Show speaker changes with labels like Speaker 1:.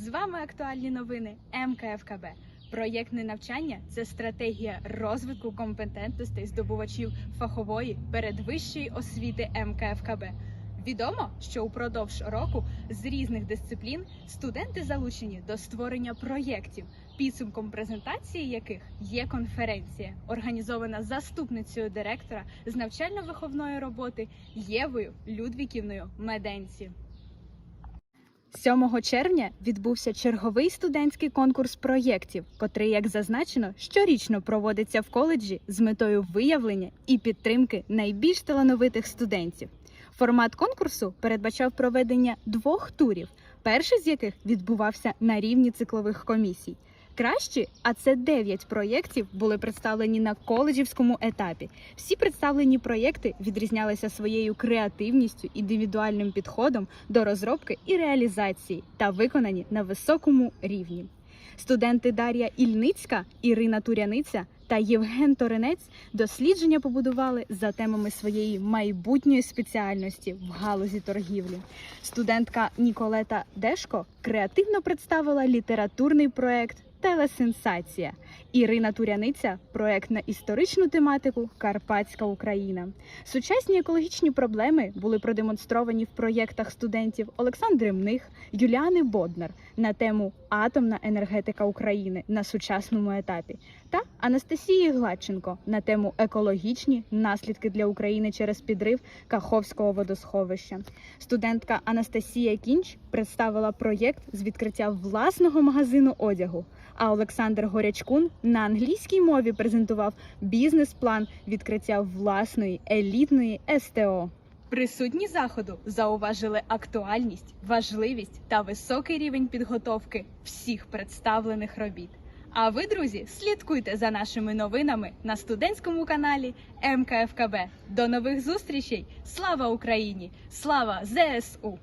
Speaker 1: З вами актуальні новини МКФКБ. Проєктне навчання це стратегія розвитку компетентностей здобувачів фахової передвищої освіти МКФКБ. Відомо, що упродовж року з різних дисциплін студенти залучені до створення проєктів, підсумком презентації яких є конференція, організована заступницею директора з навчально-виховної роботи Євою Людвіківною Меденці. 7 червня відбувся черговий студентський конкурс проєктів, котрий, як зазначено, щорічно проводиться в коледжі з метою виявлення і підтримки найбільш талановитих студентів. Формат конкурсу передбачав проведення двох турів, перший з яких відбувався на рівні циклових комісій. Кращі, а це 9 проєктів, були представлені на коледжівському етапі. Всі представлені проєкти відрізнялися своєю креативністю, індивідуальним підходом до розробки і реалізації та виконані на високому рівні. Студенти Дар'я Ільницька, Ірина Туряниця та Євген Торинець дослідження побудували за темами своєї майбутньої спеціальності в галузі торгівлі. Студентка Ніколета Дешко креативно представила літературний проект Телесенсація. Ірина Туряниця проект на історичну тематику Карпатська Україна. Сучасні екологічні проблеми були продемонстровані в проєктах студентів Олександри Мних, Юліани Боднар на тему Атомна енергетика України на сучасному етапі та Анастасії Гладченко на тему екологічні наслідки для України через підрив Каховського водосховища. Студентка Анастасія Кінч представила проєкт з відкриття власного магазину одягу. А Олександр Горячкун на англійській мові презентував бізнес-план відкриття власної елітної СТО. Присутні заходу зауважили актуальність, важливість та високий рівень підготовки всіх представлених робіт. А ви, друзі, слідкуйте за нашими новинами на студентському каналі МКФКБ. До нових зустрічей! Слава Україні! Слава ЗСУ!